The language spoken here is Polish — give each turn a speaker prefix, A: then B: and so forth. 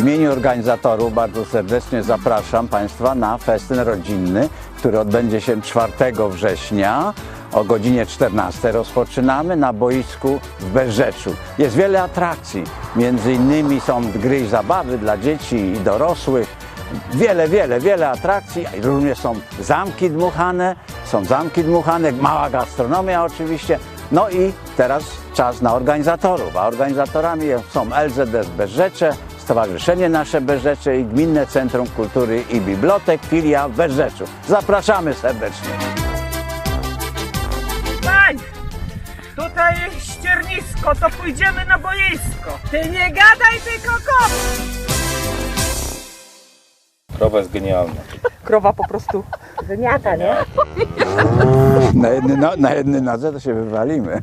A: imieniu organizatorów bardzo serdecznie zapraszam Państwa na festyn rodzinny, który odbędzie się 4 września o godzinie 14. Rozpoczynamy na boisku w Berzeczu. Jest wiele atrakcji, między innymi są gry i zabawy dla dzieci i dorosłych. Wiele, wiele, wiele atrakcji. Również są zamki dmuchane, są zamki dmuchane, mała gastronomia oczywiście. No i teraz czas na organizatorów, a organizatorami są LZS Berzecze, Stowarzyszenie Nasze Berzecze i Gminne Centrum Kultury i Bibliotek, filia w Berzeczu. Zapraszamy serdecznie.
B: Stań! Tutaj jest ściernisko, to pójdziemy na boisko. Ty nie gadaj, tylko kop!
C: Krowa jest genialna.
B: Krowa po prostu wymiata, nie?
A: Na jednej, no, na jednej nodze to się wywalimy.